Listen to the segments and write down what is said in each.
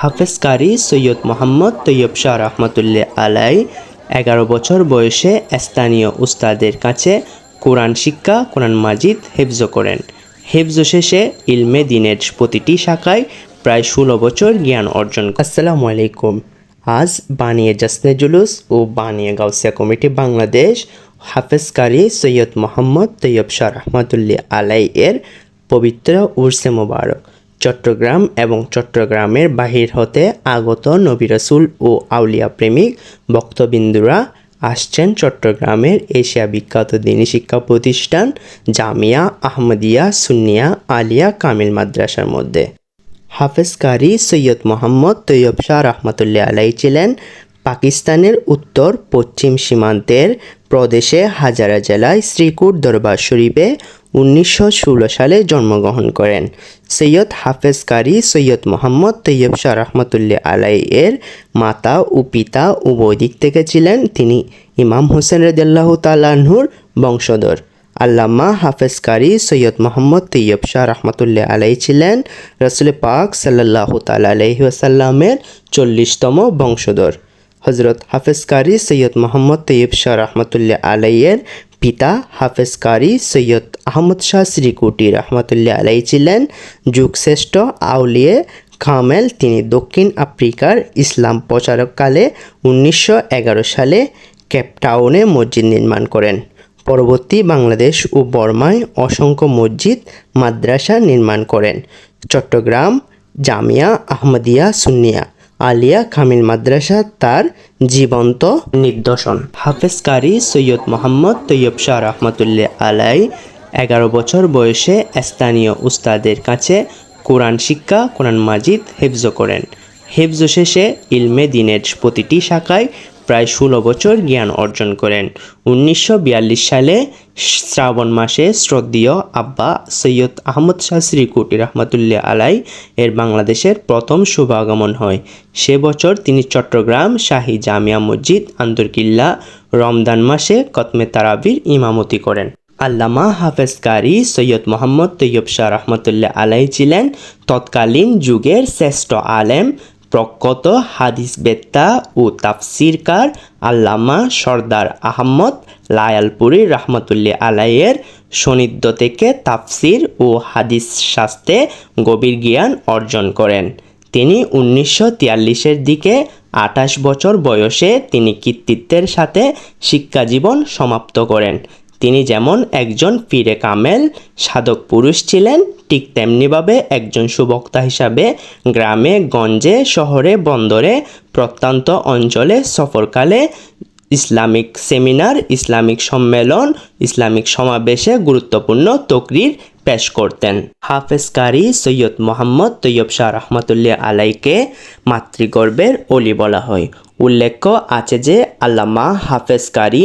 হাফেজ কারি সৈয়দ মোহাম্মদ তৈয়ব শাহ রহমতুল্লাহ আলাই এগারো বছর বয়সে স্থানীয় উস্তাদের কাছে কোরআন শিক্ষা, কোরআন মাজিদ হেফজ করেন। হেফজ শেষে ইলমে দিনের প্রতিটি শাখায় প্রায় ষোলো বছর জ্ঞান অর্জন আসসালামু আলাইকুম। আজ বানিয়ে জাসনে জুলুস ও বানিয়ে গাউসিয়া কমিটি বাংলাদেশ হাফেজ কারি সৈয়দ মোহাম্মদ তৈয়ব শাহ রহমতুল্লাহ আলাই এর পবিত্র উর্সে মোবারক। চট্টগ্রাম এবং চট্টগ্রামের বাহির হতে আগত নবী রসুল ও আউলিয়া প্রেমিক ভক্তবিন্দুরা আসছেন চট্টগ্রামের এশিয়া বিখ্যাত দিনী শিক্ষা প্রতিষ্ঠান জামিয়া আহমদিয়া সুন্নিয়া আলিয়া কামিল মাদ্রাসার মধ্যে। হাফেজ কারি সৈয়দ মোহাম্মদ তৈয়ব শাহ রহমতুল্লাহ আলাই ছিলেন পাকিস্তানের উত্তর পশ্চিম সীমান্তের প্রদেশে হাজারা জেলায় শ্রীকুট দরবার শরীফে উনিশশো ষোলো সালে জন্মগ্রহণ করেন। সৈয়দ হাফেজ কারি, সৈয়দ মোহাম্মদ তৈয়ব শাহ রহমতুল্লাহ আলাই এর মাতা ও পিতা উভয় দিক থেকে ছিলেন। তিনি ইমাম হোসেন রদাল্লাহ তালাহুর বংশধর। আল্লামা হাফেজ কারি, সৈয়দ মোহাম্মদ তৈয়ব শাহ রহমতুল্লাহ আলাই ছিলেন রসুল পাক সাল্লাহ তাল আলহি আসাল্লামের চল্লিশতম বংশধর। হজরত হাফেজ কারি, সৈয়দ মোহাম্মদ তৈয়ব শাহ রহমতুল্লাহ আলাইয়ের পিতা হাফেজ কারি সৈয়দ আহমদ শাহ শ্রীকুটি রহমতুল্লাহ আলাই ছিলেন যুগশ্রেষ্ঠ আউলিয়ে খামেল। তিনি দক্ষিণ আফ্রিকার ইসলাম প্রচারককালে উনিশশো এগারো সালে কেপটাউনে মসজিদ নির্মাণ করেন। পরবর্তী বাংলাদেশ ও বর্মায় অসংখ্য মসজিদ, মাদ্রাসা নির্মাণ করেন। চট্টগ্রাম জামিয়া আহমদিয়া সুন্নিয়া। আলিয়া খামিল মাদ্রাসা তার জীবন্ত নিদর্শন। হাফেজ কারি সৈয়দ মোহাম্মদ তৈয়ব শাহ রহমতুল্লাহ আলাই এগারো বছর বয়সে স্থানীয় উস্তাদের কাছে কোরআন শিক্ষা, কোরআন মাজিদ হেফজ করেন। হেফজ শেষে ইলমে দিনের প্রতিটি শাখায় প্রায় ষোলো বছর জ্ঞান অর্জন করেন। উনিশশো বিয়াল্লিশ সালে শ্রাবণ মাসে শ্রদ্ধীয় আব্বা সৈয়দ আহমদ শাহ শ্রীকুটি রহমতুল্লাহ আলাই এর বাংলাদেশের প্রথম শুভাগমন হয়। সে বছর তিনি চট্টগ্রাম শাহী জামিয়া মসজিদ আন্তর্কিল্লা রমদান মাসে কতমে তারাবির ইমামতি করেন। আল্লামা হাফেজ কারি সৈয়দ মোহাম্মদ তৈয়ব শাহ রহমতুল্লাহ আলাই ছিলেন তৎকালীন যুগের শ্রেষ্ঠ আলেম প্রখ্যাত হাদিস বেত্তা ও তাফসিরকার আল্লামা সর্দার আহম্মদ লায়ালপুরি রহমতুল্লাহ আলাইয়ের সনিধ্য থেকে তাফসির ও হাদিস শাস্ত্রে গভীর জ্ঞান অর্জন করেন। তিনি উনিশশো তিয়াল্লিশের দিকে আঠাশ বছর বয়সে তিনি কৃতিত্বের সাথে শিক্ষাজীবন সমাপ্ত করেন। তিনি যেমন একজন পীরে কামেল, সাধক পুরুষ ছিলেন, ঠিক তেমনিভাবে একজন সুবক্তা হিসাবে গ্রামে, গঞ্জে, শহরে, বন্দরে, প্রত্যন্ত অঞ্চলে সফরকালে ইসলামিক সেমিনার, ইসলামিক সম্মেলন, ইসলামিক সমাবেশে গুরুত্বপূর্ণ তকরির পেশ করতেন। হাফেজ কারি সৈয়দ মোহাম্মদ তৈয়ব শাহ রহমতুল্লাহ আলাইকে মাতৃগর্ভের অলি বলা হয়। উল্লেখ্য আছে যে আল্লামা হাফেজ কারি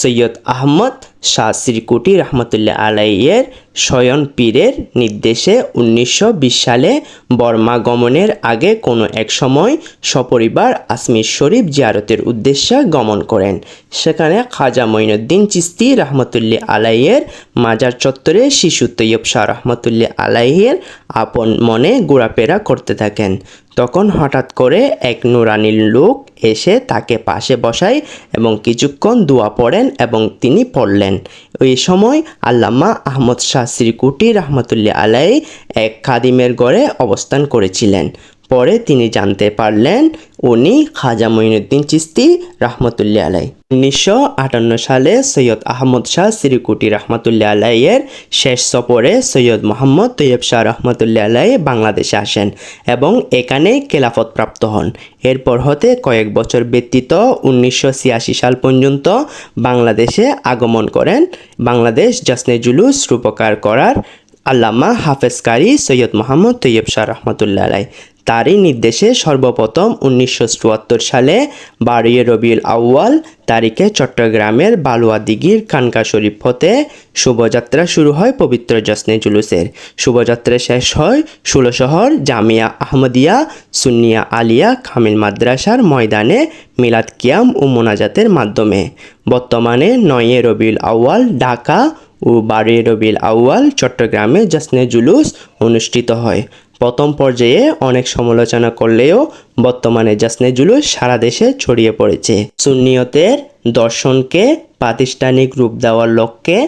সৈয়দ আহমদ শাহ শ্রীকুটি রহমতুল্লাহ আলাইয়ের শয়ন পীরের নির্দেশে উনিশশো বিশ সালে বর্মা গমনের আগে কোনো এক সময় সপরিবার আসমির শরীফ জিয়ারতের উদ্দেশ্যে গমন করেন। সেখানে খাজা মঈনুদ্দিন চিস্তি রহমতুল্লাহ আলাইয়ের মাজার চত্বরে শিশু তৈয়ব শাহ রহমতুল্লাহ আলাইয়ের আপন মনে ঘোরাফেরা করতে থাকেন। তখন হঠাৎ করে এক নুরানির লোক এসে তাকে পাশে বসায় এবং কিছুক্ষণ দোয়া পড়েন এবং তিনি পড়লেন। ওই সময় আল্লামা আহমদ শাহ শ্রীকুটি রহমতুল্লাহ আলাই এক খাদিমের গড়ে অবস্থান করেছিলেন। পরে তিনি জানতে পারলেন উনি খাজা মঈনুদ্দিন চিস্তি রহমতুল্লাহ আলাই উনিশশো আটান্ন সালে সৈয়দ আহমদ শাহ শ্রীকুটি রহমতুল্লাহ আলাইয়ের শেষ সফরে সৈয়দ মোহাম্মদ তৈয়ব শাহ রহমতুল্লাহ আলাই বাংলাদেশে আসেন এবং এখানেই খেলাফত প্রাপ্ত হন। এরপর হতে কয়েক বছর ব্যতীত উনিশশো ছিয়াশি সাল পর্যন্ত বাংলাদেশে আগমন করেন। বাংলাদেশ জাসনে জুলুস রূপকার করার আল্লামা হাফেজ কারি সৈয়দ মোহাম্মদ তৈয়ব শাহ রহমতুল্লাহ আলাই তারই নির্দেশে সর্বপ্রথম উনিশশো চুয়াত্তর সালে বারোই রবিউল আউয়াল তারিখে চট্টগ্রামের বালুয়া দিঘির খানকা শরীফ হতে শুভযাত্রা শুরু হয় পবিত্র জশ্নে জুলুসের। শুভযাত্রা শেষ হয় ষোলশহর জামিয়া আহমদিয়া সুনিয়া আলিয়া, খামিল মাদ্রাসার ময়দানে মিলাদ কিয়াম ও মোনাজাতের মাধ্যমে। বর্তমানে নয়ে রবিউল আউয়াল ঢাকা ও বারোই রবিউল আউয়াল চট্টগ্রামে জশ্নে জুলুস অনুষ্ঠিত হয়। প্রথম পর্যায়ে অনেক সমালোচনা করলেও বর্তমানে জাসনে জুলুস সারা দেশে ছড়িয়ে পড়েছে। সুন্নিয়তের দর্শনকে প্রাতিষ্ঠানিক রূপ দেওয়ার লক্ষ্যে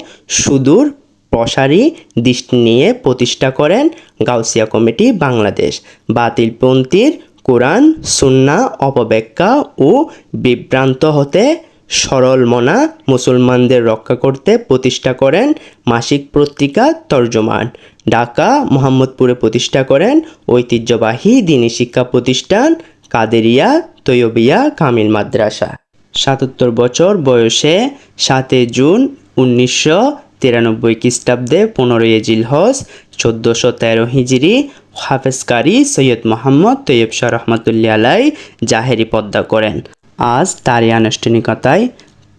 সুদূর প্রসারী দৃষ্টি নিয়ে প্রতিষ্ঠা করেন গাউসিয়া কমিটি বাংলাদেশ। বাতিলপন্থীর কোরআন সুন্না অপব্যাখ্যা ও বিভ্রান্ত হতে সরল মনা মুসলমানদের রক্ষা করতে প্রতিষ্ঠা করেন মাসিক পত্রিকা তর্জমান। ঢাকা, মোহাম্মদপুরে প্রতিষ্ঠা করেন ঐতিহ্যবাহী দিনী শিক্ষা প্রতিষ্ঠান কাদেরিয়া তৈয়বিয়া কামিল মাদ্রাসা। সাতাত্তর বছর বয়সে সাতই জুন উনিশশো তিরানব্বই খ্রিস্টাব্দে পনেরোই জিলহজ চোদ্দোশো তেরো হিজড়ি হাফেজকারী সৈয়দ মোহাম্মদ তৈয়ব শাহ রহমতুল্লাহ আলাই জাহেরি পদ্মা করেন। আজ তারই আনুষ্ঠানিকতায়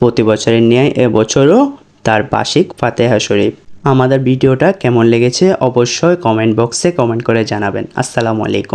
প্রতি বছরের ন্যায় এবছরও তার বার্ষিক ফাতেহা শরীফ। আমাদের ভিডিওটা কেমন লেগেছে অবশ্যই কমেন্ট বক্সে কমেন্ট করে জানাবেন। আসসালামু আলাইকুম।